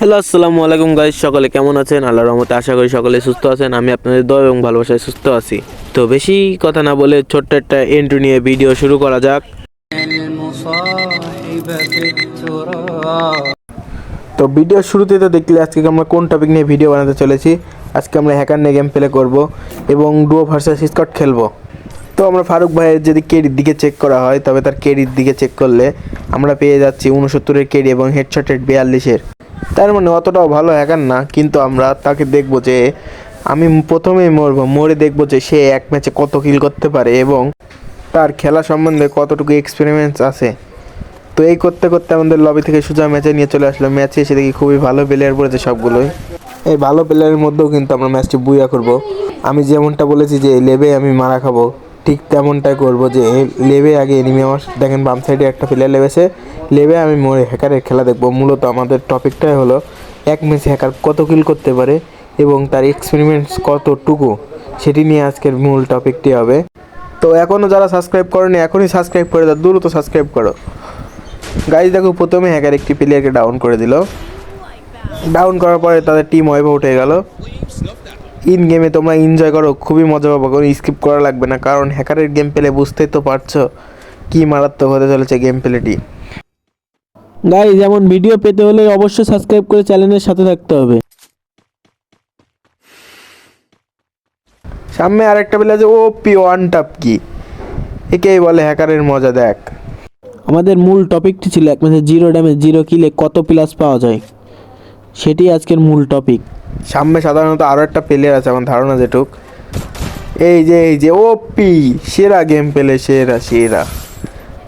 Hello, আসসালামু আলাইকুম guys সকলে কেমন আছেন? আল্লাহ রহমতে আশা করি সকলে সুস্থ আছেন, আমি আপনাদের দয় এবং ভালোবাসায় সুস্থ আছি। তো বেশি কথা না বলে ছোট্ট একটা এন্ট্রি নিয়ে ভিডিও শুরু করা যাক। তো ভিডিও শুরুতে তো দেখলে আজকে আমরা কোন টপিক নিয়ে ভিডিও বানাতে চলেছি? আজকে আমরা হ্যাকার নিয়ে গেম প্লে করব এবং ডুয়ো ভার্সেস স্কট খেলব। তো আমরা ফারুক ভাইয়ের যদি কেডির দিকে চেক করা হয়, তবে তার কেডির দিকে চেক করলে আমরা পেয়ে যাচ্ছি উনসত্তরের কেডি এবং হেডশটের বিয়াল্লিশের। তার মানে অতটাও ভালো হ্যাকার না, কিন্তু আমরা তাকে দেখব যে আমি প্রথমেই মরবো, মরে দেখব যে সে এক ম্যাচে কত কিল করতে পারে এবং তার খেলা সম্বন্ধে কতটুকু এক্সপেরিমেন্টস আছে। তো এই করতে করতে আমাদের লবি থেকে সোজা ম্যাচে নিয়ে চলে আসলো। ম্যাচে এসে দেখি খুবই ভালো প্লেয়ার পড়েছে সবগুলোই। এই ভালো প্লেয়ারের মধ্যেও কিন্তু আমরা ম্যাচটি বুইয়া করব। আমি যেমনটা বলেছি যে লেবে আমি মারা খাব। ঠিক তেমনটাই করব যে লেবে আগে এনিমি আমার, দেখেন বাম সাইডে একটা প্লেয়ার লেবেছে। লেবে আমি মরে হ্যাকারের খেলা দেখব। মূলত আমাদের টপিকটাই হলো, এক ম্যাচে হ্যাকার কত কিল করতে পারে এবং তার এক্সপেরিমেন্টস কতটুকু, সেটি নিয়ে আজকের মূল টপিকটি হবে। তো এখনও যারা সাবস্ক্রাইব করেনি, এখনই সাবস্ক্রাইব করে দাও, দ্রুত সাবস্ক্রাইব করো। গাইজ দেখো, প্রথমে হ্যাকার একটি প্লেয়ারকে ডাউন করে দিল। ডাউন করার পরে তাদের টিম ওয়েভ উঠে গেল। ইন গেমে তোমরা এনজয় করো খুবই মজা পাবো কোনো স্কিপ করা লাগবে না কারণ হ্যাকারের গেম পেলে বুঝতেই তো পারছ কি মারাত্মক হতে চলেছে গেম প্লেটি গাই যেমন ভিডিও পেতে হলে অবশ্যই সাবস্ক্রাইব করে চ্যানেলের সাথে থাকতে হবে। সামনে আরেকটা প্লেয়ার আছে ও পি ওয়ান টাপ কি? একেই বলে হ্যাকারের মজা দেখ। আমাদের মূল টপিকটি ছিল এক ম্যাচে জিরো ড্যামেজ জিরো কিলে কত প্লাস পাওয়া যায়? সেটি আজকের মূল টপিক সামনে সাধারণত আরও একটা প্লেয়ার আছে আমার ধারণা যেটুক। এই যে এই যে ও পি সেরা গেম পেলে সেরা সেরা।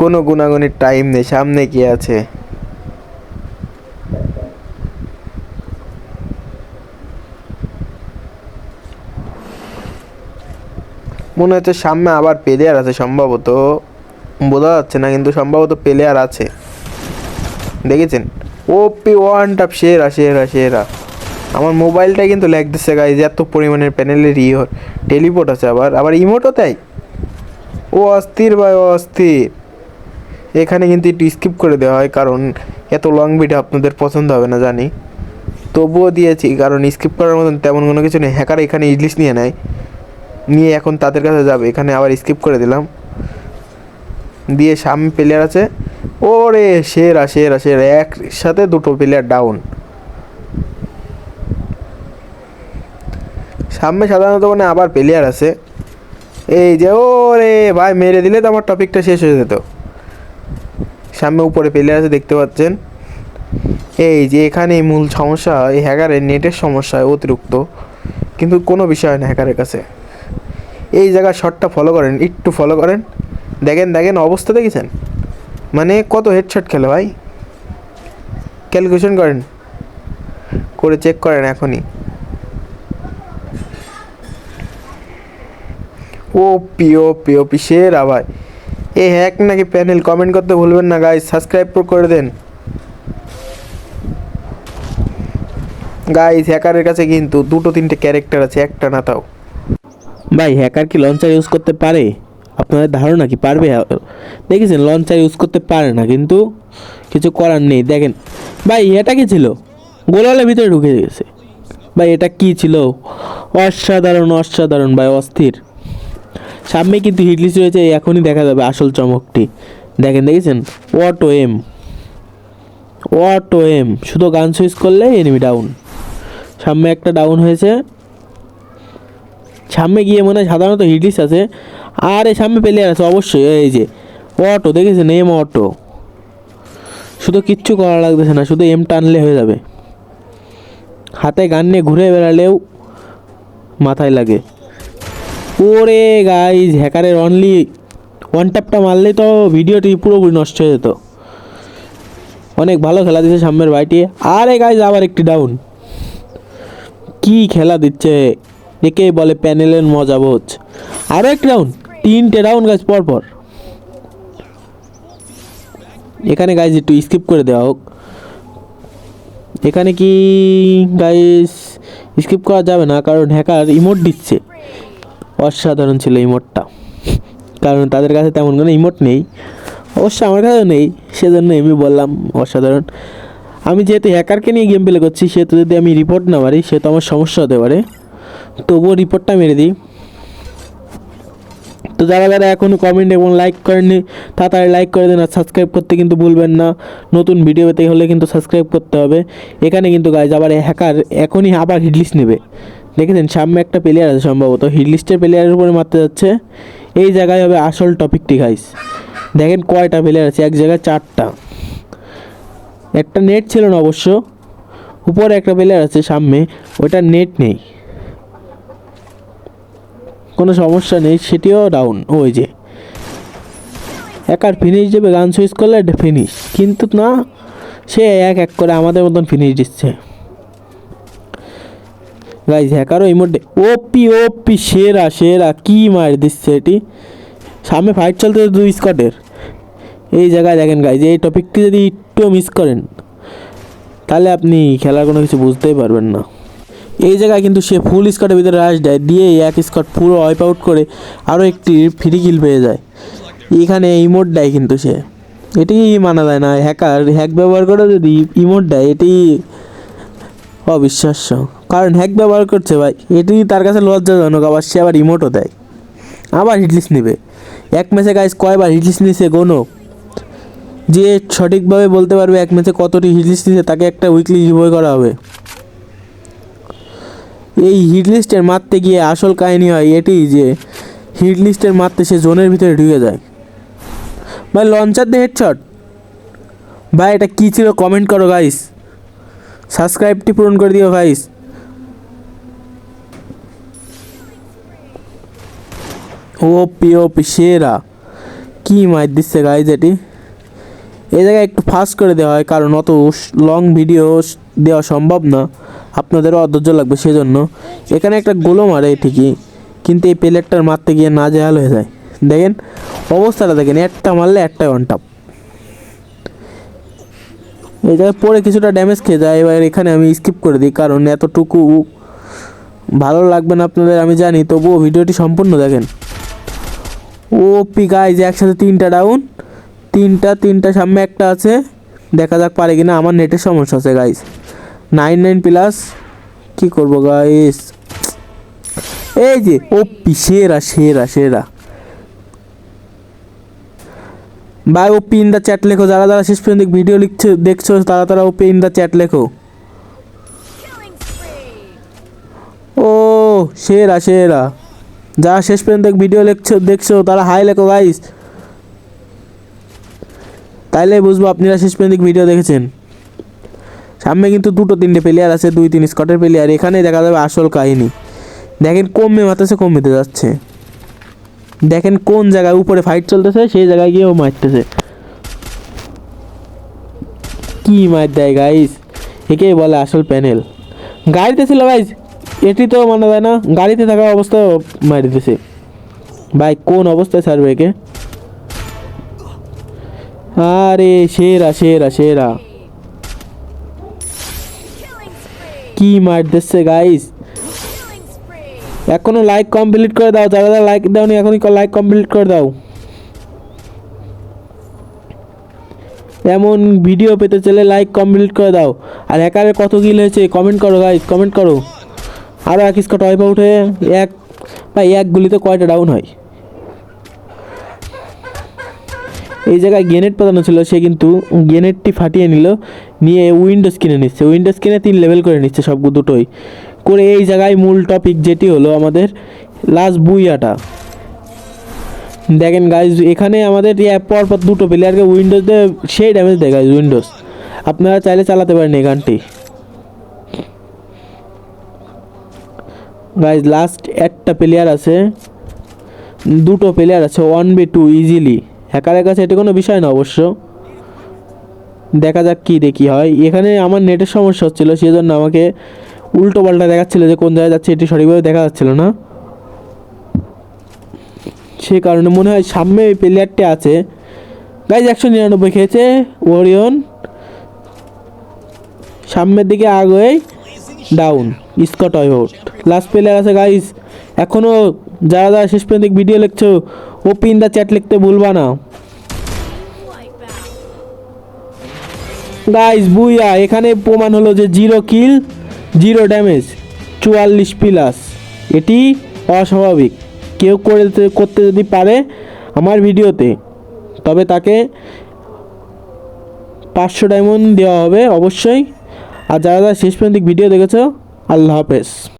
কোনো গুণাগুণের টাইম নেই, সামনে কি আছে? মনে হচ্ছে সামনে আবার প্লেয়ার আছে সম্ভবত। বোঝা যাচ্ছে না, কিন্তু সম্ভবত প্লেয়ার আছে। দেখেছেন? ও পি ওয়ান টাপ সেরা সেরা সেরা। আমার মোবাইলটা কিন্তু ল্যাগ দিচ্ছে গাইজ এত পরিমাণের প্যানেলের ইয়ে টেলিপোর্ট আছে আবার আবার ইমোটও তাই ও অস্থির ভাই, ও অস্থির। এখানে কিন্তু একটু স্কিপ করে দেওয়া হয়, কারণ এত লং ভিডিও আপনাদের পছন্দ হবে না, জানি। তবুও দিয়েছি, কারণ স্কিপ করার মতন তেমন কোনো কিছু নেই। হ্যাকার এখানে ইংলিশ নিয়ে নেয়। নিয়ে এখন তাদের কাছে যাবে, এখানে আবার স্কিপ করে দিলাম। দিয়ে সামনে প্লেয়ার আছে। ওরে, সেরা সেরা সেরা। একসাথে দুটো প্লেয়ার ডাউন সামনে সাধারণত মানে আবার প্লেয়ার আছে। এই যে ওরে ভাই, মেরে দিলে তো আমার টপিকটা শেষ হয়ে যেত। সামনে উপরে প্লেয়ার আছে, দেখতে পাচ্ছেন। এই যে এখানে মূল সমস্যা, এই হ্যাকারের নেটের সমস্যা অতিরিক্ত। কিন্তু কোনো বিষয় না হ্যাকারের কাছে। এই জায়গার শটটা ফলো করেন, একটু ফলো করেন। দেখেন দেখেন, অবস্থা দেখেছেন? মানে কত হেডশট খেলে ভাই? ক্যালকুলেশন করেন। করে চেক করেন এখনই। ও পি ও পি সেরা এ হ্যাক নাকি প্যানেল কমেন্ট করতে ভুলবেন না গাইজ সাবস্ক্রাইব করে দেন। গাইজ হ্যাকারের কাছে কিন্তু দুটো, তিনটে ক্যারেক্টার আছে, একটা না তাও। ভাই হ্যাকার কি লঞ্চার ইউজ করতে পারে? আপনাদের ধারণা কি পারবে? দেখেছেন লঞ্চার ইউজ করতে পারে না, কিন্তু কিছু করার নেই। দেখেন, ভাই, এটা কি ছিল? গোলালের ভিতরে ঢুকে গেছে। ভাই, এটা কি ছিল? অসাধারণ অসাধারণ, ভাই, অস্থির। সামনে কিন্তু হিটলিস রয়েছে এখনই দেখা যাবে আসল চমকটি। দেখেন, দেখেছেন? অটো এম অটো এম শুধু গান সুইচ করলে এনিমি ডাউন সামনে একটা ডাউন হয়েছে। সামনে গিয়ে মনে হয় সাধারণত হিটলিস আছে। আর এই সামনে প্লেয়ার আছে, অবশ্যই, এই যে অটো দেখেছেন? এম অটো শুধু কিচ্ছু করা লাগতেছে না, শুধু এম টানলে হয়ে যাবে। হাতে গান নিয়ে ঘুরে বেড়ালেও মাথায় লাগে। ওরে গাইজ হ্যাকারের অনলি ওয়ান ট্যাপটা মারলেই তো ভিডিওটি পুরোপুরি নষ্ট হয়ে যেত। অনেক ভালো খেলা দিচ্ছে সামনের বাইটি আরে গাইজ আবার একটি ডাউন কি খেলা দিচ্ছে? একে বলে প্যানেলের মজা বোঝ। আরও একটি ডাউন তিনটে ডাউন গাছ পর পর। এখানে গাইজ একটু স্কিপ করে দেওয়া হোক। এখানে কি গাইস স্কিপ করা যাবে না, কারণ হ্যাকার ইমোট দিচ্ছে। অসাধারণ ছিল ইমোটটা কারণ তাদের কাছে তেমন কোনো ইমোট নেই। অবশ্য আমার কাছেও নেই, সেজন্য আমি বললাম অসাধারণ। আমি যেহেতু হ্যাকারকে নিয়ে গেম প্লে করছি, সেহেতু যদি আমি রিপোর্ট না মারি সে তো আমার সমস্যা হতে পারে। তবুও রিপোর্টটা মেরে দিই। তো যারা যারা এখনও কমেন্ট এবং লাইক করেননি, তাড়াতাড়ি লাইক করে দেন আর সাবস্ক্রাইব করতে কিন্তু ভুলবেন না। নতুন ভিডিও পেতে হলে কিন্তু সাবস্ক্রাইব করতে হবে। এখানে কিন্তু গাইজ আবার হ্যাকার এখনই আবার হিটলিস্ট নেবে। দেখেছেন, সামনে একটা প্লেয়ার আছে সম্ভবত হিটলিস্টের প্লেয়ারের উপরে মারতে যাচ্ছে। এই জায়গায় হবে আসল টপিকটি গাইজ দেখেন কয়টা প্লেয়ার আছে, এক জায়গায় চারটা। একটা নেট ছিল না অবশ্য, উপরে একটা প্লেয়ার আছে সামনে ওটা নেট নেই। কোনো সমস্যা নেই, সেটিও ডাউন ওই যে। একার ফিনিশ দেবে, গান সুইচ করলে ফিনিশ কিন্তু না, সে এক এক করে আমাদের মতন ফিনিশ দিচ্ছে। গাইজ হ্যাকারও এই মধ্যে ওপি ওপি সেরা সেরা, কি মার দিচ্ছে এটি? সামনে ফাইট চলতে দুই স্কটের এই জায়গায় দেখেন গাইজ এই টপিকটি যদি একটু মিস করেন, তাহলে আপনি খেলার কোনো কিছু বুঝতেই পারবেন না। এই জায়গায় কিন্তু সে ফুল স্কটের ভিতরে রাশ দেয় দিয়ে এক স্কট পুরো ওয়াইপ আউট করে আরও একটি ফ্রি কিল পেয়ে যায়। এখানে ইমোট দেয় কিন্তু সে। এটি মানা যায় না হ্যাকার হ্যাক ব্যবহার করে যদি ইমোট দেয়, এটি অবিশ্বাস্য। কারণ হ্যাক ব্যবহার করছে ভাই। এটি তার কাছে লজ্জাজনক, আবার সে আবার রিমোটও দেয়। আবার হিটলিস্ট নেবে। এক ম্যাচে গাইজ কয়বার হিটলিস্ট নিছে গোনো যে সঠিকভাবে বলতে পারবে এক ম্যাচে কতটি হিটলিস্ট নিছে, তাকে একটা উইকলি রিভিউ করা হবে। এই হিট লিস্টের মারতে গিয়ে আসল কাহিনী হয় এটি যে হিট লিস্টের মারতে সে জোনের ভিতরে ঢুকে যায়। ভাই লঞ্চার দিয়ে হেডশট ভাই, এটা কী ছিল? কমেন্ট করো গাইস সাবস্ক্রাইবটি পূরণ করে দিও গাইস ও পি সেরা কী মার দিচ্ছে গাইজ এটি? এই জায়গায় একটু ফাস্ট করে দেওয়া হয়, কারণ অত লং ভিডিও দেওয়া সম্ভব না। আপনাদেরও অধৈর্য লাগবে সেজন্য। এখানে একটা গোলো মারে ঠিকই, কিন্তু এই প্লেটটার মারতে গিয়ে না জেহাল হয়ে যায়। দেখেন, অবস্থাটা দেখেন, একটা মারলে একটা অন টাপ এই জায়গায় পরে কিছুটা ড্যামেজ খেয়ে যায়, এবার এখানে আমি স্কিপ করে দিই, কারণ এতটুকু ভালো লাগবে না আপনাদের, আমি জানি, তবুও ভিডিওটি সম্পূর্ণ দেখেন। ও পি গাইজ একসাথে তিনটা ডাউন তিনটা তিনটা সামনে একটা আছে, দেখা যাক পারে কিনা, আমার নেটের সমস্যা আছে গাইজ নাইন নাইন প্লাস কী করব গাইস এই যে ও পি সেরা সেরা সেরা। ভাই ও পিন দা চ্যাট লেখো, যারা যারা শেষ পর্যন্ত ভিডিও লিখছো, দেখছ, তারা তারা ও পিন দা চ্যাট লেখো। ও, সেরা সেরা। যারা শেষ পর্যন্ত ভিডিও লেখছো, দেখছ, তারা হাই লেখো গাইস তাইলে বুঝব আপনারা শেষ পর্যন্ত ভিডিও দেখেছেন। সামনে কিন্তু দুটো, তিনটে প্লেয়ার আছে, দুই, তিন স্কটের প্লেয়ার এখানে দেখা যাবে আসল কাহিনী। দেখেন কমে মারতেছে কমতে যাচ্ছে। দেখেন কোন জায়গায় উপরে ফাইট চলতেছে, সেই জায়গায় গিয়েও মারতেছে। কি মার দেয় গাইস একেই বলে আসল প্যানেল গাড়িতে ছিল গাইস এটি তো মানা যায় না, গাড়িতে থাকা অবস্থা মারিতেছে ভাই, কোন অবস্থায় ছাড়বে একে? আরে, সেরা সেরা সেরা। Killing মার কি মারতেছে গাইস এখনও লাইক কমপ্লিট করে দাও, যারা যারা লাইক দাওনি, এখনই লাইক কমপ্লিট করে দাও। এমন ভিডিও পেতে চলে লাইক কমপ্লিট করে দাও। আর হ্যাকারের কত কিল হয়েছে কমেন্ট করো গাইস কমেন্ট করো। আরও এক স্কট ওয়াইপ হয়ে এক বা এক গুলিতে কয়টা ডাউন হয়? এই জায়গায় গ্রেনেড পাতানো ছিল, সে কিন্তু গ্রেনেডটি ফাটিয়ে নিল, নিয়ে উইন্ডোজ কিনে নিচ্ছে। উইন্ডোজ কিনে তিন লেভেল করে নিচ্ছে সব দুটোই। করে এই জায়গায় মূল টপিক যেটি হলো আমাদের লাস্ট বুইয়াটা। দেখেন গাইজ এখানে আমাদের পর পর দুটো প্লেয়ারকে উইন্ডোজ দিয়ে, সেই ড্যামেজ দেয় গাইজ উইন্ডোজ আপনারা চাইলে চালাতে পারেন এই গানটি। গাইজ লাস্ট একটা প্লেয়ার আছে। দুটো প্লেয়ার আছে ওয়ান বি টু ইজিলি হ্যাকারের কাছে এটি কোনো বিষয় না অবশ্য। দেখা যাক কী দেখি হয়। এখানে আমার নেটের সমস্যা হচ্ছিল সেই জন্য আমাকে উল্টো পাল্টা দেখাচ্ছিলো যে কোন জায়গায় যাচ্ছে, এটি সঠিকভাবে দেখা যাচ্ছিল না। সে কারণে মনে হয় সামনে ওই প্লেয়ারটি আছে। গাইজ একশো নিরানব্বই খেয়েছে ওরিয়ন সামনের দিকে আগে ডাউন স্কট আউট লাস্ট প্লেয়ার আছে গাইস এখনও যারা যারা শেষ পর্যন্ত ভিডিও লিখছো ও পিন দা চ্যাট লিখতে ভুলবা না. গাইস বুইয়া, এখানে প্রমাণ হলো যে জিরো কিল জিরো ড্যামেজ চুয়াল্লিশ প্লাস এটি অস্বাভাবিক। কেউ করে করতে যদি পারে আমার ভিডিওতে তবে তাকে পাঁচশো ডায়মন্ড দেওয়া হবে অবশ্যই। আর যারা যারা শেষ পর্যন্ত ভিডিও দেখেছ আল্লাহ হাফেজ।